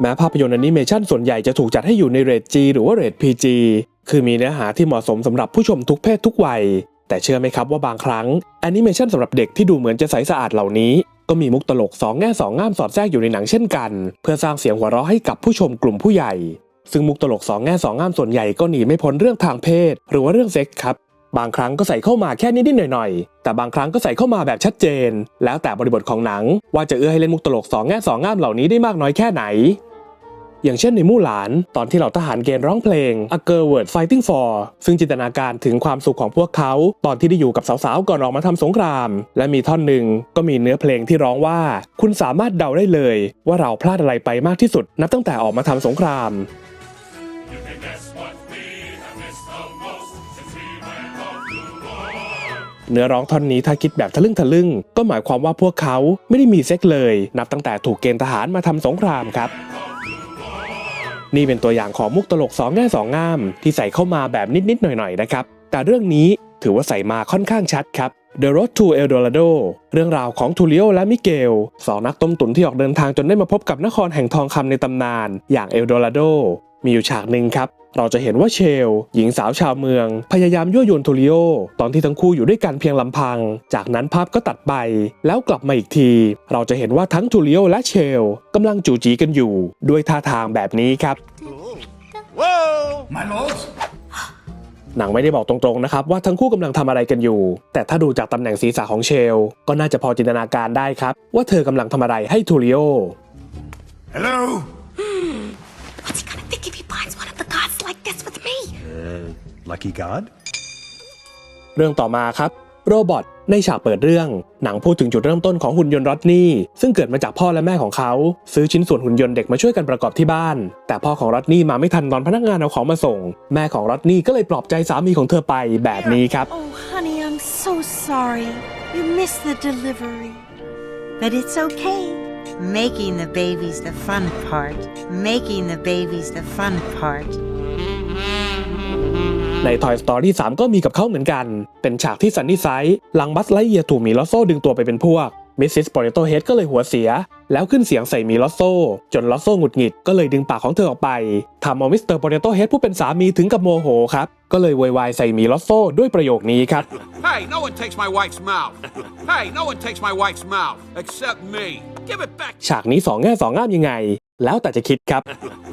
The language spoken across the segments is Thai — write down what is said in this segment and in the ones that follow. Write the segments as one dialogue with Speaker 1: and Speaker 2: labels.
Speaker 1: แม้ภาพยนตร์แอนิเมชันส่วนใหญ่จะถูกจัดให้อยู่ในเรท G หรือว่าเรท PG คือมีเนื้อหาที่เหมาะสมสำหรับผู้ชมทุกเพศทุกวัย แต่เชื่อไหมครับว่าบางครั้งแอนิเมชันสำหรับเด็กที่ดูเหมือนจะใสสะอาดเหล่านี้ ก็มีมุกตลกสองแง่สองง่ามสอดแทรกอยู่ในหนังเช่นกัน เพื่อสร้างเสียงหัวเราะให้กับผู้ชมกลุ่มผู้ใหญ่ ซึ่งมุกตลกสองแง่สองง่ามส่วนใหญ่ก็หนีไม่พ้นเรื่องทางเพศ หรือว่าเรื่องเซ็กส์ครับบางครั้งก็ใส่เข้ามาแค่นิดๆหน่อยๆ แต่บางครั้งก็ใส่เข้ามาแบบชัดเจน แล้วแต่บริบทของหนัง ว่าจะเอื้อให้เล่นมุกตลกสองแง่สองง่ามเหล่านี้ได้มากน้อยแค่ไหน อย่างเช่นในมู่หลาน ตอนที่เหล่าทหารเกณฑ์ร้องเพลง A Girl Worth Fighting For ซึ่งจินตนาการถึงความสุขของพวกเขา ตอนที่ได้อยู่กับสาวๆ ก่อนออกมาทำสงคราม และมีท่อนหนึ่งก็มีเนื้อเพลงที่ร้องว่า คุณสามารถเดาได้เลย ว่าเราพลาดอะไรไปมากที่สุด นับตั้งแต่ออกมาทำสงครามเนื้อร้องท่อนนี้ถ้าคิดแบบทะลึ่งทะลึ่ง ก็หมายความว่าพวกเขาไม่ได้มีเซ็กเลย นับตั้งแต่ถูกเกณฑ์ทหารมาทำสงครามครับ นี่เป็นตัวอย่างของมุกตลกสองแง่สองงาม ที่ใส่เข้ามาแบบนิดๆหน่อยๆนะครับแต่เรื่องนี้ ถือว่าใส่มาค่อนข้างชัดครับ The Road to El Dorado เรื่องราวของทูลิโอและมิเกลสองนักต้มตุ๋นที่ออกเดินทางจนได้มาพบกับนครแห่งทองคำในตำนาน อย่างเอลโดราโดมีอยู่ฉากหนึ่งครับ เราจะเห็นว่าเชล หญิงสาวชาวเมือง พยายามยั่วยวนทูลิโอ ตอนที่ทั้งคู่อยู่ด้วยกันเพียงลำพัง จากนั้นภาพก็ตัดไป แล้วกลับมาอีกที เราจะเห็นว่าทั้งทูลิโอและเชลกำลังจูจีกันอยู่ ด้วยท่าทางแบบนี้ครับ
Speaker 2: Whoa!
Speaker 3: My lords,
Speaker 1: หนังไม่ได้บอกตรงๆนะครับว่าทั้งคู่กำลังทำอะไรกันอยู่ แต่ถ้าดูจากตำแหน่งศีรษะของเชล ก็น่าจะพอจินตนาการได้ครับ ว่าเธอกำลังทำอะไรให้ทูริโอ
Speaker 3: hello.
Speaker 4: What's he gonna think if he finds one of the gods like this with me?
Speaker 2: Lucky God?
Speaker 1: เรื่องต่อมาครับ โรบอทในฉากเปิดเรื่อง หนังพูดถึงจุดเริ่มต้นของหุ่นยนต์รอดนี่ ซึ่งเกิดมาจากพ่อและแม่ของเขา ซื้อชิ้นส่วนหุ่นยนต์เด็กมาช่วยกันประกอบที่บ้าน แต่พ่อของรอดนี่มาไม่ทันตอนพนักงานเอาของมาส่ง แม่ของรอดนี่ก็เลยปลอบใจสามีของเธอไปแบบนี้ครับ
Speaker 5: Oh, honey, I'm so sorry. You missed the delivery.
Speaker 6: But it's okay. Making the baby's the fun part. Making the baby's the fun part.
Speaker 1: ใน Toy Story 3 ก็มีกับเขาเหมือนกัน เป็นฉากที่ซันนี่ไซส์หลังบัสไลเยียร์ถูกหมีลอสโซดึงตัวไปเป็นพวกมิสซิสโปเตโตเฮดก็เลยหัวเสีย แล้วขึ้นเสียงใส่หมีลอสโซ จนลอสโซหงุดหงิดก็เลยดึงปากของเธอออกไปทำเอามิสเตอร์โปเตโตเฮดผู้เป็นสามีถึงกับโมโหครับ ก็เลยโวยวายใส่หมีลอสโซด้วยประโยคนี้ครับ
Speaker 7: Hey, no one takes my wife's mouth. Hey, no one takes my wife's mouth except me. Give it back.
Speaker 1: ฉากนี้สองแง่สองง่ามยังไง แล้วแต่จะคิดครับ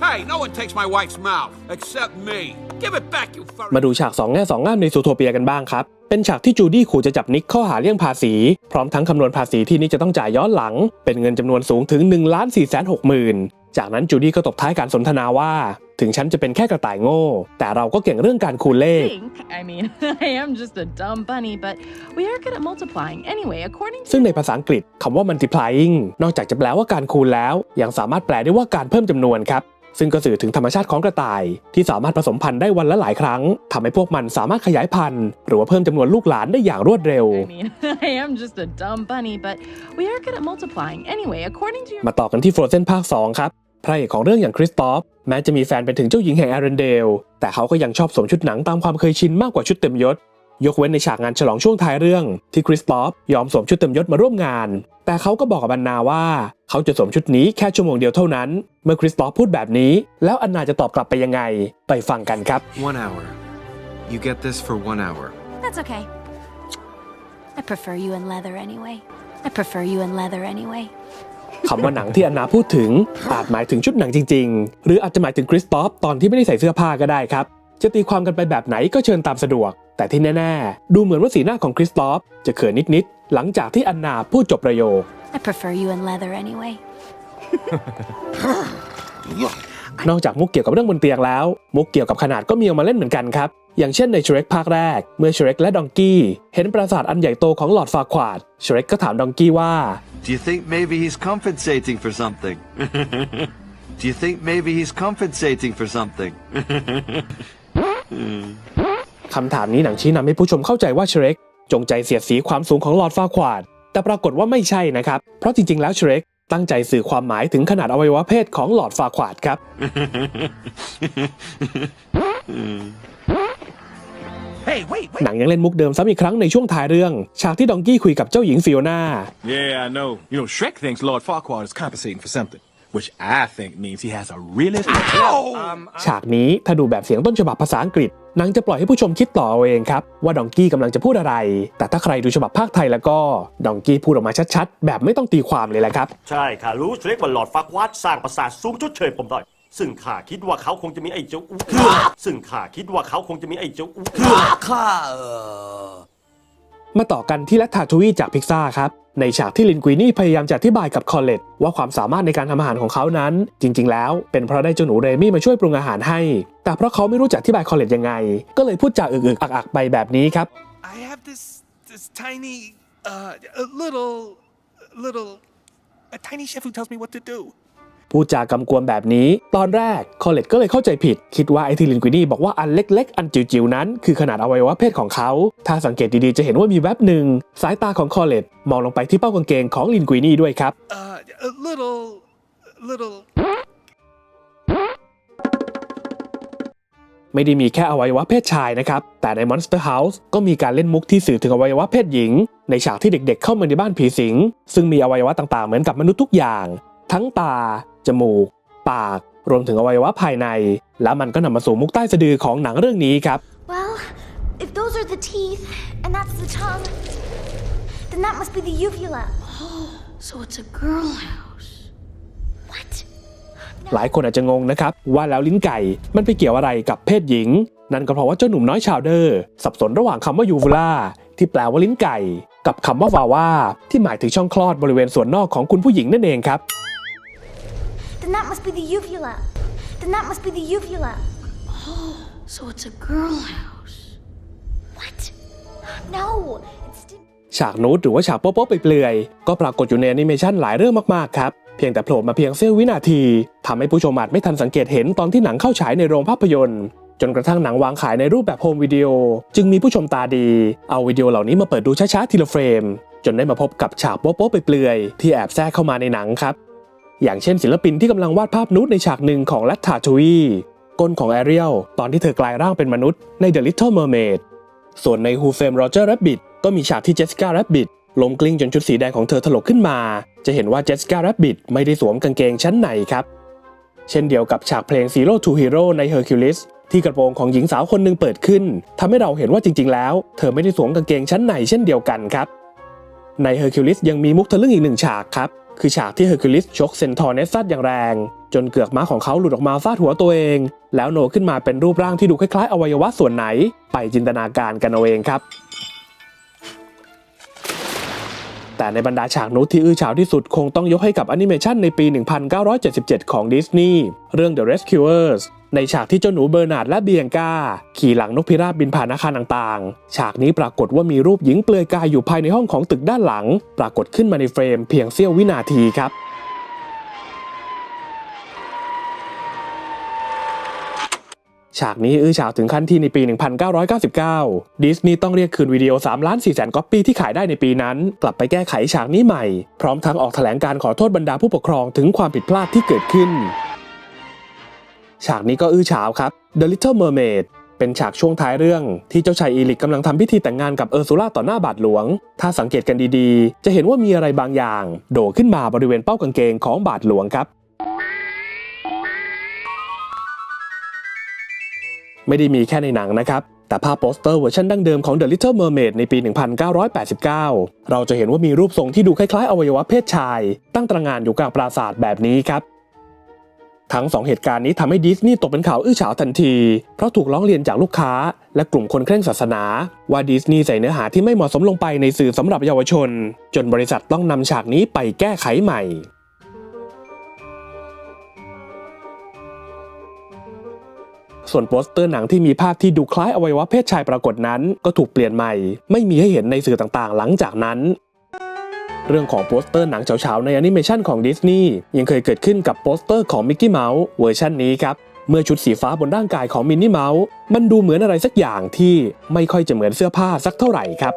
Speaker 7: Hey, no one takes my wife's mouth except me. Give it back, you furry.
Speaker 1: มาดูฉากสองแง่สองง่ามในซูโทเปียกันบ้างครับ เป็นฉากที่จูดี้ขู่จะจับนิกข้อหาเลี่ยงภาษี พร้อมทั้งคำนวณภาษีที่นิกจะต้องจ่ายย้อนหลัง เป็นเงินจำนวนสูงถึง1ล้าน4 6 0 0 0 0จากนั้นจูดี้ก็ตบท้ายการสนทนาว่า ถึงฉันจะเป็นแค่กระต่ายโง่ แต่เราก็เก่งเรื่องการคูณเลข
Speaker 8: think. I mean, I am just a dumb bunny, but we are good at multiplying. Anyway, according to
Speaker 1: ซึ่งในภาษาอังกฤษคำว่า multiplying นอกจากจะแปลว่าการคูณแล้ว ยังสามารถแปลได้ว่าการเพิ่มจำนวนครับ ซึ่งก็สื่อถึงธรรมชาติของกระต่าย ที่สามารถผสมพันธุ์ได้วันละหลายครั้งทำให้พวกมันสามารถขยายพันธุ์ หรือว่าเพิ่มจำนวนลูกหลานได้อย่างรวดเร็ว
Speaker 8: I mean, anyway, your...
Speaker 1: มาต่อกันที่ Frozen ภาค 2 ครับพระเอกของเรื่องอย่างคริสตอฟแม้จะมีแฟนเป็นถึงเจ้าหญิงแห่งแอรเรนเดล แต่เขาก็ยังชอบสวมชุดหนังตามความเคยชินมากกว่าชุดเต็มยศยกเว้นในฉากงานฉลองช่วงท้ายเรื่อง ที่คริสตอฟยอมสวมชุดเต็มยศมาร่วมงาน แต่เขาก็บอกกับอันนาว่า เขาจะสวมชุดนี้แค่ชั่วโมงเดียวเท่านั้น เมื่อคริสตอฟพูดแบบนี้ แล้วอันนาจะตอบกลับไปยังไง ไปฟังกันครับ
Speaker 9: One hour. You get this for one hour.
Speaker 4: That's okay. I prefer you in leather anyway. I prefer you in leather anyway.
Speaker 1: คำว่าหนังที่อันนาพูดถึงอาจหมายถึงชุดหนังจริง ๆ หรืออาจจะหมายถึงคริสตอฟตอนที่ไม่ได้ใส่เสื้อผ้าก็ได้ครับ จะตีความกันไปแบบไหนก็เชิญตามสะดวก แต่ที่แน่ ๆ ดูเหมือนว่าสีหน้าของคริสตอฟจะเขินนิด ๆ หลังจากที่อันนาพูดจบประโยค
Speaker 4: I prefer you in leather anyway.
Speaker 1: นอกจากมุกเกี่ยวกับเรื่องบนเตียงแล้ว มุกเกี่ยวกับขนาดก็มีออกมาเล่นเหมือนกันครับ อย่างเช่นในช r เ k ภาคแรก เมื่อช r เ k และดองกี้เห็นปราสาทอันใหญ่โตของหลอดฟาควาดช r เ k ก็ถามดองกี้ว่า
Speaker 9: Do you think maybe he's compensating for something? Do you think maybe he's compensating for something?
Speaker 1: คำถามนี้หนังชี้นำให้ผู้ชมเข้าใจว่าเช r เ k จงใจเสียดสีความสูงของหลอดฟาควาด แต่ปรากฏว่าไม่ใช่นะครับ เพราะจริงๆ แล้วเช r เ k ตั้งใจสื่อความหมายถึงขนาดอวัยวะเพศของหลอดฟาควาดครับ
Speaker 3: Hey, wait, wait.
Speaker 1: หนังยังเล่นมุกเดิมซ้ำอีกครั้งในช่วงท้ายเรื่อง ฉากที่ดองกี้คุยกับเจ้าหญิงฟิโอนา
Speaker 3: Yeah, I know. You know, Shrek thinks Lord Farquaad is compensating for something. Which I think means he has a really. Um,
Speaker 1: ฉากนี้ถ้าดูแบบเสียงต้นฉบับภาษาอังกฤษหนังจะปล่อยให้ผู้ชมคิดต่อเอาเองครับ ว่าดองกี้กำลังจะพูดอะไร แต่ถ้าใครดูฉบับภาคไทยแล้วก็ ดองกี้พูดออกมาชัดๆ แบบไม่ต้องตีความเลยแหละครับ
Speaker 10: ใช่ข้ารู้เรียกว่าหลอดฟักวัดสร้างประสาทสูงจดเชยผมได้ซึ่งข้าคิดว่าเขาคงจะมีไอ้เจ้าอู้ซึ่งข้าคิดว่าเขาคงจะมีไอ้เจ้าอู้
Speaker 1: มาต่อกันที่แลทาทูวีจากพิกซ่าครับ ในฉากที่ลินกุยนี่พยายามจะอธิบายกับคอลเลตว่าความสามารถในการทำอาหารของเขานั้น จริง ๆ แล้วเป็นเพราะได้เจ้าหนูเรมี่มาช่วยปรุงอาหารให้ แต่เพราะเขาไม่รู้จักอธิบายคอลเลตยังไง ก็เลยพูดจาอึกๆอักๆไปแบบนี้ครับ
Speaker 3: I have this this tiny, uh, a little, little, a tiny chef who tells me what to do.
Speaker 1: พูดจากำกวมแบบนี้ ตอนแรกคอลเลตก็เลยเข้าใจผิด คิดว่าไอที่ลินกุยนี่บอกว่าอันเล็ก ๆ อันจิ๋วๆ นั้นคือขนาดอวัยวะเพศของเขา ถ้าสังเกตดีๆ จะเห็นว่ามีแวบหนึ่ง สายตาของคอลเลตมองลงไปที่เป้ากางเกงของลินกุยนี่ด้วยครับ
Speaker 3: Uh, a little, little.
Speaker 1: ไม่ได้มีแค่อวัยวะเพศชายนะครับ แต่ใน Monster House ก็มีการเล่นมุกที่สื่อถึงอวัยวะเพศหญิง ในฉากที่เด็กๆ เข้ามาในบ้านผีสิง ซึ่งมีอวัยวะต่างๆ เหมือนกับมนุษย์ทุกอย่าง ทั้งตา จมูก ปาก รวมถึงอวัยวะภายใน และมันก็นำมาสู่มุกใต้สะดือของหนังเรื่องนี้ครับ
Speaker 5: Well, if those are the teeth and that's the tongue, then that must be the uvula.
Speaker 4: So it's a girl house.
Speaker 5: What?
Speaker 1: หลายคนอาจจะงงนะครับ ว่าแล้วลิ้นไก่มันไปเกี่ยวอะไรกับเพศหญิง นั่นก็เพราะว่าเจ้าหนุ่มน้อยชาวเดอร์ สับสนระหว่างคำว่ายูวูล่าที่แปลว่าลิ้นไก่ กับคำว่าวาว่าที่หมายถึงช่องคลอดบริเวณส่วนนอกของคุณผู้หญิงนั่นเองครับ
Speaker 5: Then that must be the uvula. Then that must be the uvula.
Speaker 4: So it's a girl house.
Speaker 5: What? No, it's.
Speaker 1: ฉากนูดหรือว่าฉากโป๊ะๆเปลือยๆก็ปรากฏอยู่ในแอนิเมชันหลายเรื่องมากๆครับ เพียงแต่โผล่มาเพียงเสี้ยววินาทีทำให้ผู้ชมอาจไม่ทันสังเกตเห็นตอนที่หนังเข้าฉายในโรงภาพยนตร์จนกระทั่งหนังวางขายในรูปแบบโฮมวิดีโอ จึงมีผู้ชมตาดี เอาวิดีโอเหล่านี้มาเปิดดูช้าๆทีละเฟรม จนได้มาพบกับฉากโป๊ะๆเปลือยๆที่แอบแทรกเข้ามาในหนังครับ อย่างเช่นศิลปินที่กำลังวาดภาพนูดในฉากหนึ่งของลัตทาทูวีก้นของแอเรียลตอนที่เธอกลายร่างเป็นมนุษย์ใน The Little Mermaid ส่วนใน Who Framed Roger Rabbit ก็มีฉากที่เจสสิก้าแรบบิทล้มกลิ้งจนชุดสีแดงของเธอถลกขึ้นมา จะเห็นว่าเจสสิก้าแรบบิทไม่ได้สวมกางเกงชั้นในครับ เช่นเดียวกับฉากเพลง Zero to Hero ใน Hercules ที่กระโปรงของหญิงสาวคนหนึ่งเปิดขึ้นทำให้เราเห็นว่าจริงๆ แล้ว เธอไม่ได้สวมกางเกงชั้นในเช่นเดียวกันครับ ในเฮอร์คิวลิสยังมีมุกทะลึ่งอีกหนึ่งฉากครับ คือฉากที่เฮอร์คิวลิสชกเซนทอร์เนสซัดอย่างแรง จนเกือกม้าของเขาหลุดออกมาฟาดหัวตัวเอง แล้วโนขึ้นมาเป็นรูปร่างที่ดูคล้ายๆอวัยวะส่วนไหน ไปจินตนาการกันเอาเองครับ แต่ในบรรดาฉากนูดที่อื้อฉาวที่สุดคงต้องยกให้กับแอนิเมชันในปี 1977 ของดิสนีย์เรื่อง The Rescuers ในฉากที่เจ้าหนูเบอร์นาร์ดและเบียงกาขี่หลังนกพิราบบินผ่านอาคารต่างๆ ฉากนี้ปรากฏว่ามีรูปหญิงเปลือยกายอยู่ภายในห้องของตึกด้านหลัง ปรากฏขึ้นมาในเฟรมเพียงเสี้ยววินาทีครับ ฉากนี้อื้อฉาวถึงขั้นที่ในปี 1999 ดิสนีย์ต้องเรียกคืนวิดีโอ3ล้าน4แสนก๊อปปี้ที่ขายได้ในปีนั้น กลับไปแก้ไขฉากนี้ใหม่ พร้อมทั้งออกแถลงการขอโทษบรรดาผู้ปกครองถึงความผิดพลาดที่เกิดขึ้น ฉากนี้ก็อื้อฉาวครับ The Little Mermaid เป็นฉากช่วงท้ายเรื่องที่เจ้าชายอีลิกกำลังทำพิธีแต่งงานกับเออร์ซูล่าต่อหน้าบาทหลวง ถ้าสังเกตกันดีๆ จะเห็นว่ามีอะไรบางอย่าง โดดขึ้นมาบริเวณเป้ากางเกงของบาทหลวงครับ ไม่ได้มีแค่ในหนังนะครับ แต่ภาพโปสเตอร์เวอร์ชันดั้งเดิมของ The Little Mermaid ในปี 1989 เราจะเห็นว่ามีรูปทรงที่ดูคล้ายๆ อวัยวะเพศชาย ตั้งตระงานอยู่กลางปราสาทแบบนี้ครับทั้งสองเหตุการณ์นี้ทำให้ดิสนีย์ตกเป็นข่าวอื้อฉาวทันที เพราะถูกร้องเรียนจากลูกค้า และกลุ่มคนเคร่งศาสนา ว่าดิสนีย์ใส่เนื้อหาที่ไม่เหมาะสมลงไปในสื่อสำหรับเยาวชน จนบริษัทต้องนำฉากนี้ไปแก้ไขใหม่ ส่วนโปสเตอร์หนังที่มีภาพที่ดูคล้ายอวัยวะเพศชายปรากฏนั้น ก็ถูกเปลี่ยนใหม่ ไม่มีให้เห็นในสื่อต่างๆ หลังจากนั้นเรื่องของโปสเตอร์หนังเฉาๆในแอนิเมชันของดิสนีย์ยังเคยเกิดขึ้นกับโปสเตอร์ของมิกกี้เมาส์เวอร์ชันนี้ครับ เมื่อชุดสีฟ้าบนร่างกายของมินนี่เมาส์มันดูเหมือนอะไรสักอย่างที่ไม่ค่อยจะเหมือนเสื้อผ้าสักเท่าไหร่ครับ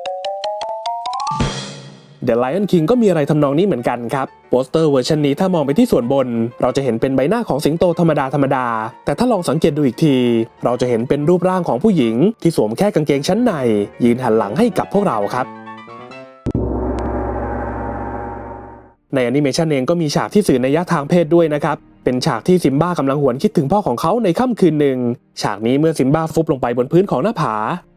Speaker 1: The Lion King ก็มีอะไรทำนองนี้เหมือนกันครับโปสเตอร์เวอร์ชันนี้ถ้ามองไปที่ส่วนบน เราจะเห็นเป็นใบหน้าของสิงโตธรรมดาธรรมดา แต่ถ้าลองสังเกตดูอีกที เราจะเห็นเป็นรูปร่างของผู้หญิง ที่สวมแค่กางเกงชั้นใน ยืนหันหลังให้กับพวกเราครับในแอนิเมชันเองก็มีฉากที่สื่อในยะทางเพศด้วยนะครับ เป็นฉากที่ซิมบ้ากำลังหวนคิดถึงพ่อของเขาในค่ำคืนหนึ่ง ฉากนี้เมื่อซิมบ้าฟุบลงไปบนพื้นของหน้าผา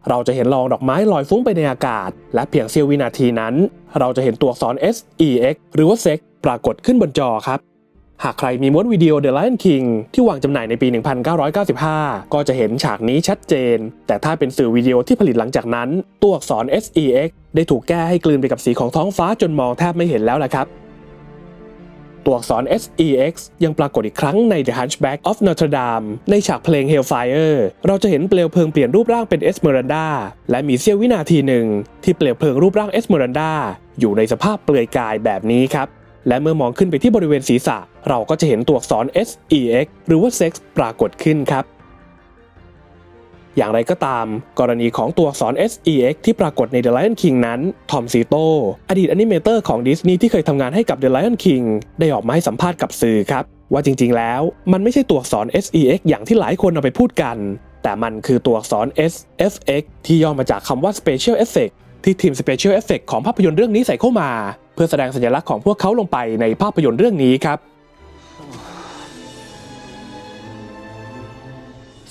Speaker 1: เราจะเห็นลองดอกไม้ลอยฟุ้งไปในอากาศ และเพียงเสี้ยววินาทีนั้น เราจะเห็นตัวอักษร S E X หรือว่า Sex ปรากฏขึ้นบนจอครับ หากใครมีม้วนวิดีโอ The Lion King ที่วางจำหน่ายในปี 1995 ก็จะเห็นฉากนี้ชัดเจน แต่ถ้าเป็นสื่อวิดีโอที่ผลิตหลังจากนั้น ตัวอักษร SEX ได้ถูกแก้ให้กลืนไปกับสีของท้องฟ้าจนมองแทบไม่เห็นแล้วละครับ ตัวอักษร SEX ยังปรากฏอีกครั้งใน The Hunchback of Notre Dame ในฉากเพลง Hellfire เราจะเห็นเปลวเพลิงเปลี่ยนรูปร่างเป็น Esmeralda และมีเสี้ยววินาทีหนึ่งที่เปลวเพลิงรูปร่าง Esmeralda อยู่ในสภาพเปลือยกายแบบนี้ครับและเมื่อมองขึ้นไปที่บริเวณศีรษะ เราก็จะเห็นตัวอักษร SEX หรือว่า Sex ปรากฏขึ้นครับ อย่างไรก็ตาม กรณีของตัวอักษร SEX ที่ปรากฏใน The Lion King นั้น ทอมซีโตอดีตอนิเมเตอร์ของดิสนีย์ที่เคยทำงานให้กับ The Lion King ได้ออกมาให้สัมภาษณ์กับสื่อครับ ว่าจริงๆ แล้ว มันไม่ใช่ตัวอักษร SEX อย่างที่หลายคนเอาไปพูดกัน แต่มันคือตัวอักษร SFX ที่ย่อมาจากคำว่า Special Effect ที่ทีม Special Effect ของภาพยนตร์เรื่องนี้ใส่เข้ามา เพื่อแสดงสัญลักษณ์ของพวกเขาลงไปในภาพยนตร์เรื่องนี้ครับ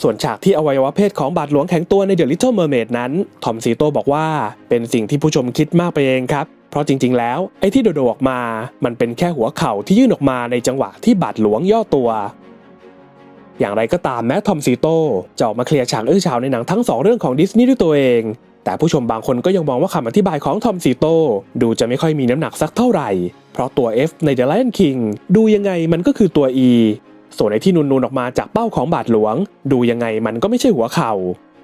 Speaker 1: ส่วนฉากที่อวัยวะเพศของบาทหลวงแข็งตัวใน The Little Mermaid นั้นทอมซีโตบอกว่าเป็นสิ่งที่ผู้ชมคิดมากไปเองครับ เพราะจริงๆ แล้วไอ้ที่โดดออกมา มันเป็นแค่หัวเข่าที่ยื่นออกมาในจังหวะที่บาทหลวงย่อตัว อย่างไรก็ตามแม้ทอมซีโตจะออกมาเคลียร์ฉากอื้อฉาวในหนังทั้งสองเรื่องของดิสนีย์ด้วยตัวเอง แต่ผู้ชมบางคนก็ยังมองว่าคำอธิบายของทอมซีโตดูจะไม่ค่อยมีน้ำหนักสักเท่าไหร่ เพราะตัว F ใน The Lion King ดูยังไงมันก็คือตัว E ส่วนไอ้ที่นูนๆออกมาจากเป้าของบาทหลวง ดูยังไงมันก็ไม่ใช่หัวเข่า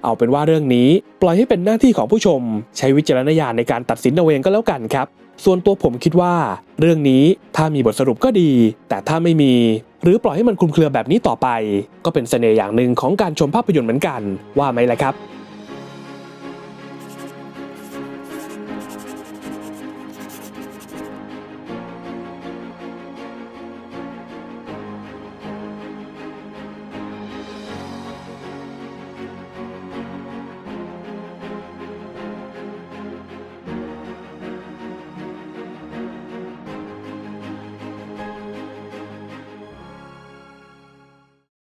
Speaker 1: เอาเป็นว่าเรื่องนี้ ปล่อยให้เป็นหน้าที่ของผู้ชม ใช้วิจารณญาณในการตัดสินเอาเองก็แล้วกันครับ ส่วนตัวผมคิดว่า เรื่องนี้ถ้ามีบทสรุปก็ดี แต่ถ้าไม่มี หรือปล่อยให้มันคลุมเครือแบบนี้ต่อไป ก็เป็นเสน่ห์อย่างหนึ่งของการชมภาพยนตร์เหมือนกัน ว่าไหมล่ะครับ